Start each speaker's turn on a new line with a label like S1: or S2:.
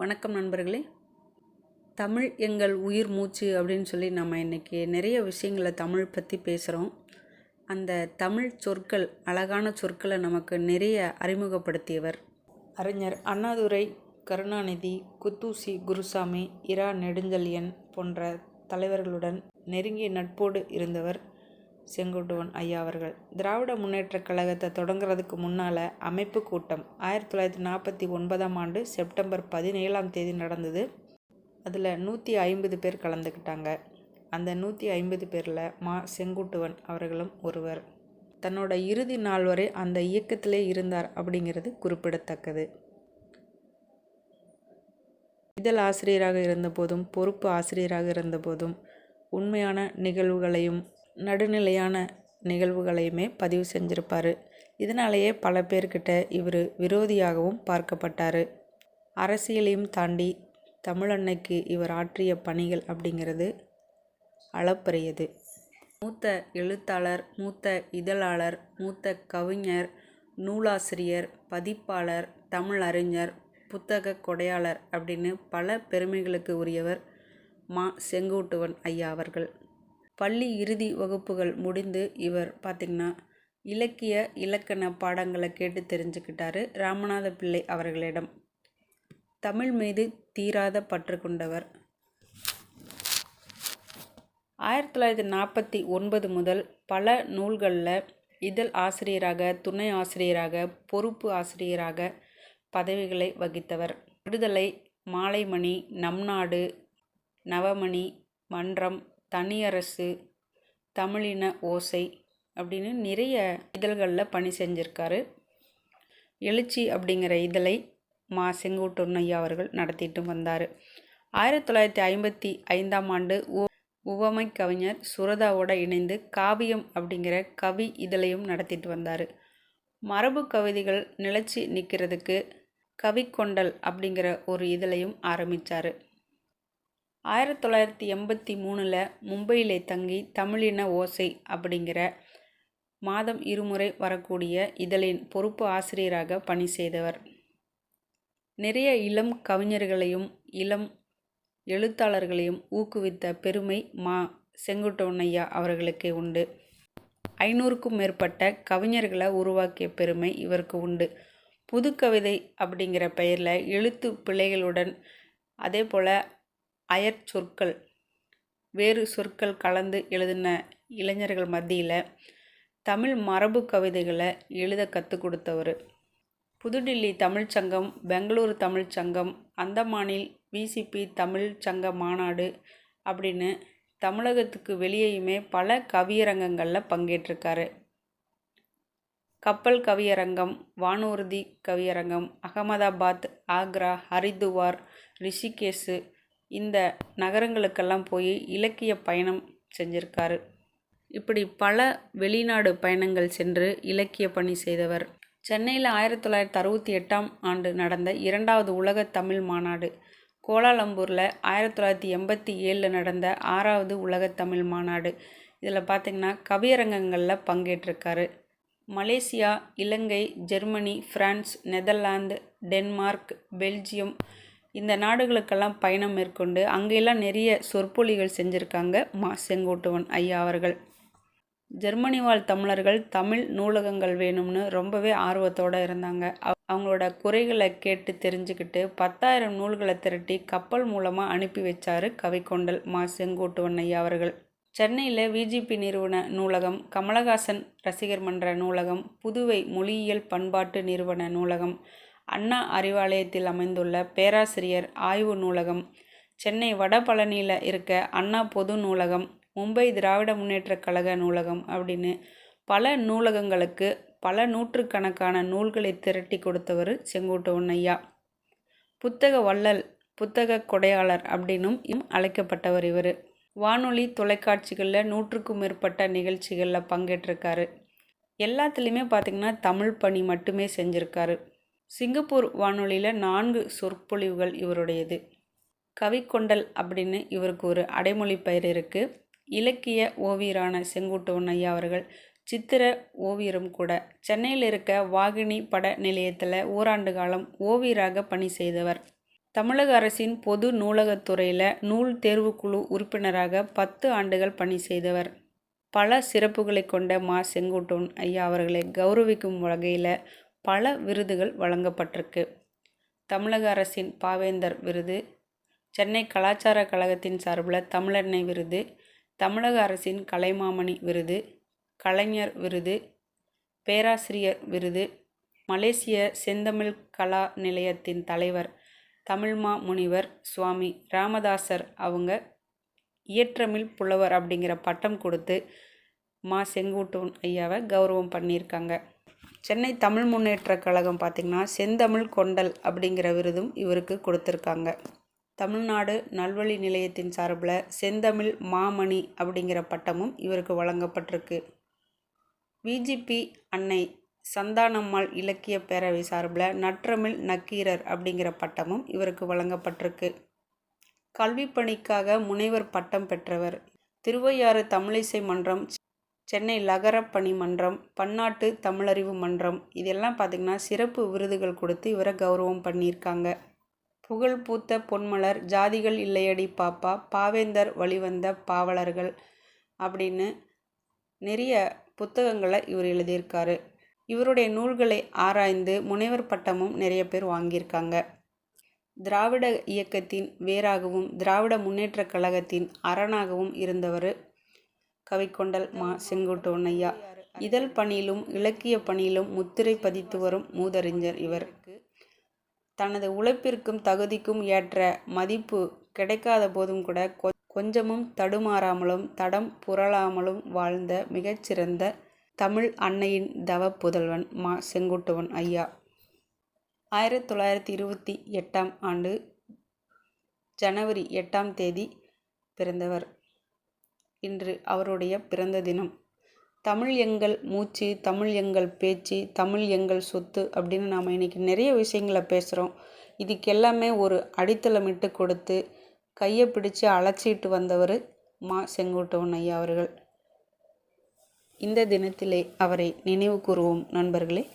S1: வணக்கம் நண்பர்களே. தமிழ் எங்கள் உயிர் மூச்சு அப்படின்னு சொல்லி நம்ம இன்றைக்கி நிறைய விஷயங்களை தமிழ் பற்றி பேசுகிறோம் அந்த தமிழ் சொற்கள் அழகான சொற்களை நமக்கு நிறைய அறிமுகப்படுத்தியவர். அறிஞர் அண்ணாதுரை கருணாநிதி குத்தூசி குருசாமி இரா நெடுஞ்செழியன் போன்ற தலைவர்களுடன் நெருங்கிய நட்போடு இருந்தவர். செங்குட்டுவன் ஐயா அவர்கள். திராவிட முன்னேற்றக் கழகத்தை தொடங்குறதுக்கு முன்னால் அமைப்பு கூட்டம் ஆயிரத்தி தொள்ளாயிரத்தி நாற்பத்தி ஒன்பதாம் ஆண்டு செப்டம்பர் பதினேழாம் தேதி நடந்தது. அதில் நூற்றி ஐம்பது பேர் கலந்துக்கிட்டாங்க. அந்த நூற்றி ஐம்பது பேரில் மா. செங்குட்டுவன் அவர்களும் ஒருவர். தன்னோட இறுதி நாள் வரை அந்த இயக்கத்திலே இருந்தார் அப்படிங்கிறது குறிப்பிடத்தக்கது. இதழ் ஆசிரியராக இருந்தபோதும் பொறுப்பு ஆசிரியராக இருந்தபோதும் உண்மையான நிகழ்வுகளையும் நடுநிலையான நிகழ்வுகளையுமே பதிவு செஞ்சுருப்பார். இதனாலேயே பல பேர்கிட்ட இவர் விரோதியாகவும் பார்க்கப்பட்டார். அரசியலையும் தாண்டி தமிழன்னைக்கு இவர் ஆற்றிய பணிகள் அப்படிங்கிறது அளப்பரியது மூத்த எழுத்தாளர் மூத்த இதழாளர் மூத்த கவிஞர் நூலாசிரியர் பதிப்பாளர் தமிழ் அறிஞர் புத்தக கொடையாளர் அப்படின்னு பல பெருமைகளுக்கு உரியவர் மா செங்கோட்டுவன் ஐயா அவர்கள். பள்ளி இறுதி வகுப்புகள் முடிந்து இவர் பார்த்திங்கன்னா இலக்கிய இலக்கண பாடங்களை கேட்டு தெரிஞ்சுக்கிட்டாரு. ராமநாத பிள்ளை அவர்களிடம் தமிழ் மீது தீராத பற்று கொண்டவர். ஆயிரத்தி தொள்ளாயிரத்தி நாற்பத்தி ஒன்பது முதல் பல நூல்களில் இதழ் ஆசிரியராக துணை ஆசிரியராக பொறுப்பு ஆசிரியராக பதவிகளை வகித்தவர். விடுதலை மாலைமணி நம் நாடு நவமணி மன்றம் தனியரசு தமிழின ஓசை அப்படின்னு நிறைய இதழ்களில் பணி செஞ்சுருக்காரு. எழுச்சி அப்படிங்கிற இதழை மா. செங்கோட்டூர் அவர்கள் நடத்திட்டு வந்தார். ஆயிரத்தி தொள்ளாயிரத்தி ஐம்பத்தி ஐந்தாம் ஆண்டு உவமை கவிஞர் சுரதாவோட இணைந்து காவியம் அப்படிங்கிற கவி இதழையும் நடத்திட்டு வந்தார். மரபு கவிதைகள் நிலச்சி நிற்கிறதுக்கு கவிக்கொண்டல் அப்படிங்கிற ஒரு இதழையும் ஆரம்பித்தார் ஆயிரத்தி தொள்ளாயிரத்தி எண்பத்தி மூணில் மும்பையிலே தங்கி தமிழின ஓசை அப்படிங்கிற மாதம் இருமுறை வரக்கூடிய இதழின் பொறுப்பு ஆசிரியராக பணி செய்தவர். நிறைய இளம் கவிஞர்களையும் இளம் எழுத்தாளர்களையும் ஊக்குவித்த பெருமை மா. செங்குட்டவனையா அவர்களுக்கே உண்டு. ஐநூறுக்கும் மேற்பட்ட கவிஞர்களை உருவாக்கிய பெருமை இவருக்கு உண்டு. புது கவிதை அப்படிங்கிற பெயரில் எழுத்து பிழைகளுடன் அதே போல் அயற் சொற்கள் வேறு சொற்கள் கலந்து எழுதின இளைஞர்கள் மத்தியில் தமிழ் மரபு கவிதைகளை எழுத கற்றுக் கொடுத்தவர். புதுடில்லி தமிழ்ச்சங்கம் பெங்களூரு தமிழ்ச்சங்கம் அந்தமானில் விசிபி தமிழ் சங்க மாநாடு அப்படின்னு தமிழகத்துக்கு வெளியேயுமே பல கவியரங்கங்களில் பங்கேற்றிருக்காரு. கப்பல் கவியரங்கம் வானூர்தி கவியரங்கம் அகமதாபாத் ஆக்ரா ஹரித்துவார் ரிஷிகேஷு இந்த நகரங்களுக்கெல்லாம் போய் இலக்கிய பயணம் செஞ்சிருக்காரு. இப்படி பல வெளிநாடு பயணங்கள் சென்று இலக்கிய பணி செய்தவர். சென்னையில் ஆயிரத்தி தொள்ளாயிரத்தி அறுபத்தி எட்டாம் ஆண்டு நடந்த இரண்டாவது உலக தமிழ் மாநாடு. கோலாலம்பூரில் ஆயிரத்தி தொள்ளாயிரத்தி எண்பத்தி ஏழில் நடந்த ஆறாவது உலக தமிழ் மாநாடு. இதில் பார்த்திங்கன்னா கவியரங்கங்களில் பங்கேற்றிருக்காரு. Malaysia Ilangai Germany France Netherlands Denmark Belgium இந்த நாடுகளுக்கெல்லாம் பயணம் மேற்கொண்டு அங்கெல்லாம் நிறைய சொற்பொழிகள் செஞ்சுருக்காங்க மா செங்கோட்டுவன் ஐயா அவர்கள். ஜெர்மனி வாழ் தமிழர்கள் தமிழ் நூலகங்கள் வேணும்னு ரொம்பவே ஆர்வத்தோடு இருந்தாங்க. அவங்களோட குறைகளை கேட்டு தெரிஞ்சுக்கிட்டு பத்தாயிரம் நூல்களை திரட்டி கப்பல் மூலமாக அனுப்பி வச்சார் கவிக்கொண்டல் மா செங்கோட்டுவன் ஐயா அவர்கள். சென்னையில் விஜிபி நிறுவன நூலகம் கமலஹாசன் ரசிகர் மன்ற நூலகம் புதுவை மொழியியல் பண்பாட்டு நிறுவன நூலகம் அண்ணா அறிவாலயத்தில் அமைந்துள்ள பேராசிரியர் ஆய்வு நூலகம் சென்னை வடபழனியில் இருக்க அண்ணா பொது நூலகம் மும்பை திராவிட முன்னேற்றக் கழக நூலகம் அப்படின்னு பல நூலகங்களுக்கு பல நூற்றுக்கணக்கான நூல்களை திரட்டி கொடுத்தவர் செங்கோட்டு ஐயா புத்தக வள்ளல் புத்தக கொடையாளர் அப்படின்னும் அழைக்கப்பட்டவர் இவர். வானொலி தொலைக்காட்சிகளில் நூற்றுக்கும் மேற்பட்ட நிகழ்ச்சிகளில் பங்கேற்றிருக்காரு. எல்லாத்துலேயுமே பார்த்திங்கன்னா தமிழ் பணி மட்டுமே செஞ்சுருக்காரு. சிங்கப்பூர் வானொலியில் நான்கு சொற்பொழிவுகள் இவருடையது. கவிக்கொண்டல் அப்படின்னு இவருக்கு ஒரு அடைமொழி பெயர் இருக்குது இலக்கிய ஓவியரான செங்குட்டுவன் ஐயா அவர்கள் சித்திர ஓவியரும் கூட. சென்னையில் இருக்க வாகினி பட நிலையத்தில் ஓராண்டு காலம் ஓவியராக பணி செய்தவர். தமிழக அரசின் பொது நூலகத்துறையில் நூல் தேர்வுக்குழு உறுப்பினராக பத்து ஆண்டுகள் பணி செய்தவர். பல சிறப்புகளை கொண்ட மா செங்குட்டுவன் ஐயா அவர்களை கௌரவிக்கும் வகையில் பல விருதுகள் வழங்கப்பட்டிருக்கு. தமிழக அரசின் பாவேந்தர் விருது சென்னை கலாச்சார கழகத்தின் சார்பில் தமிழெண்ணெய் விருது தமிழக அரசின் கலைமாமணி விருது கலைஞர் விருது பேராசிரியர் விருது மலேசிய செந்தமிழ் கலா நிலையத்தின் தலைவர் தமிழ்மா முனிவர் சுவாமி ராமதாசர் அவங்க இயற்றமிழ் புலவர் அப்படிங்கிற பட்டம் கொடுத்து மா செங்குட்டுவன் ஐயாவை கௌரவம் பண்ணியிருக்காங்க. சென்னை தமிழ் முன்னேற்ற கழகம் பார்த்திங்கன்னா செந்தமிழ் கொண்டல் அப்படிங்கிற விருதும் இவருக்கு கொடுத்துருக்காங்க. தமிழ்நாடு நல்வழி நிலையத்தின் சார்பில் செந்தமிழ் மாமணி அப்படிங்கிற பட்டமும் இவருக்கு வழங்கப்பட்டிருக்கு. விஜிபி அன்னை சந்தானம்மாள் இலக்கிய பேரவை சார்பில் நற்றமிழ் நக்கீரர் அப்படிங்கிற பட்டமும் இவருக்கு வழங்கப்பட்டிருக்கு. கல்வி பணிக்காக முனைவர் பட்டம் பெற்றவர் திருவையாறு தமிழிசை மன்றம் சென்னை லகர மன்றம் பன்னாட்டு தமிழறிவு மன்றம். இதெல்லாம் பார்த்திங்கன்னா சிறப்பு விருதுகள் கொடுத்து இவரை கௌரவம் பண்ணியிருக்காங்க. புகழ் பூத்த பொன்மலர் ஜாதிகள் இல்லையடி பாப்பா பாவேந்தர் வழிவந்த பாவலர்கள் அப்படின்னு நிறைய புத்தகங்களை இவர் எழுதியிருக்காரு. இவருடைய நூல்களை ஆராய்ந்து முனைவர் பட்டமும் நிறைய பேர் வாங்கியிருக்காங்க. திராவிட இயக்கத்தின் வேராகவும் திராவிட முன்னேற்ற கழகத்தின் அரணாகவும் இருந்தவர் கவிக்கொண்டல் மா செங்குட்டுவன் ஐயா. இதழ் பணியிலும் இலக்கிய பணியிலும் முத்திரை பதித்து வரும் மூதறிஞர் இவர். தனது உழைப்பிற்கும் தகுதிக்கும் ஏற்ற மதிப்பு கிடைக்காத போதும் கூட கொஞ்சமும் தடுமாறாமலும் தடம் புரளாமலும் வாழ்ந்த மிகச்சிறந்த தமிழ் அன்னையின் தவ புதல்வன் மா செங்குட்டுவன் ஐயா. ஆயிரத்தி தொள்ளாயிரத்தி இருபத்தி எட்டாம் ஆண்டு ஜனவரி எட்டாம் தேதி பிறந்தவர். இன்று அவருடைய பிறந்த தினம். தமிழ் எங்கள் மூச்சு தமிழ் எங்கள் பேச்சு தமிழ் எங்கள் சொத்து அப்படின்னு நாம் இன்றைக்கி நிறைய விஷயங்களை பேசுகிறோம் இதுக்கு எல்லாமே ஒரு அடித்தளமிட்டு கொடுத்து கையை பிடிச்சு அழைச்சிட்டு வந்தவர் மா. செங்கோட்டவன் ஐயா அவர்கள். இந்த தினத்திலே அவரை நினைவு கூறுவோம் நண்பர்களே.